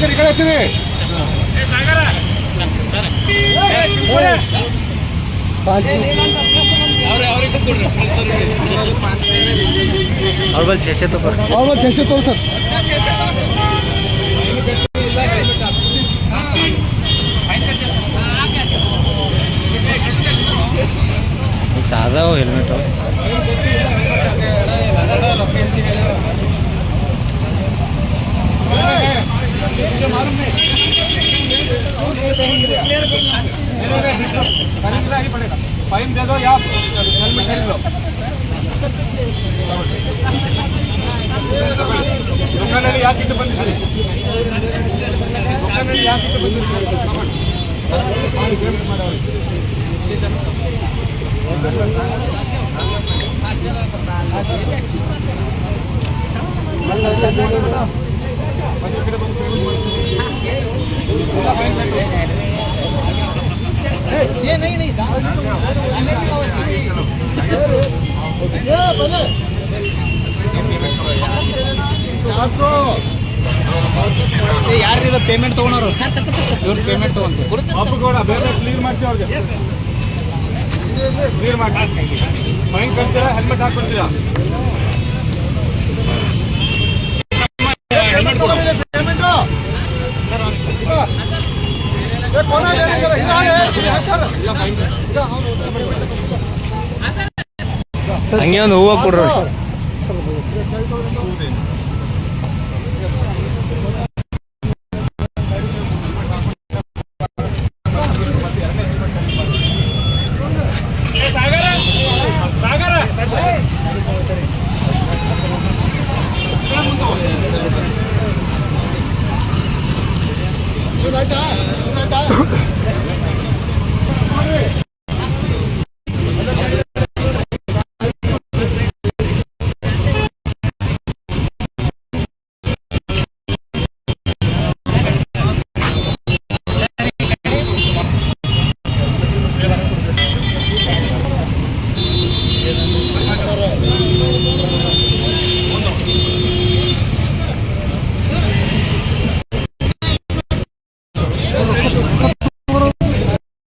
ಕಡೆ ಅವ್ರ ಬಲ್ ಚೇಸೆ ತಗೋರಿ ಅವ್ರ ಬಲ್ ಚೇಸೆ ತೋರ್ ಸರ್ ಸಾದಾ ಹೆಲ್ಮೆಟ್ फाइन दे दो या हेलमेट खरीद लो ದುಕಾನಲ್ಲಿ ಯಾಕಿಟ್ಟು ಬಂದಿದ್ದೀರಿ ದುಕಾನಲ್ಲಿ ಯಾಕಿಟ್ಟು ಬಂದಿದ್ದೀರಿ ಮಾಡಿ ಪೇಮೆಂಟ್ ಮಾಡೋರು ಯಾರು ಪೇಮೆಂಟ್ ತಗೊಂಡವ್ರು ಇವ್ರು ಪೇಮೆಂಟ್ ಬೇರೆ ಕ್ಲಿಯರ್ ಮಾಡಿಸಿ ಅವ್ರಿಗೆ ಕ್ಲಿಯರ್ ಮಾಡಿ ಹೆಲ್ಮೆಟ್ ಹಾಕೊಡ್ತೀರಾ ಹಂಗೆ ಒಂದು ಹೂವು ಕೊಡ್ರಿ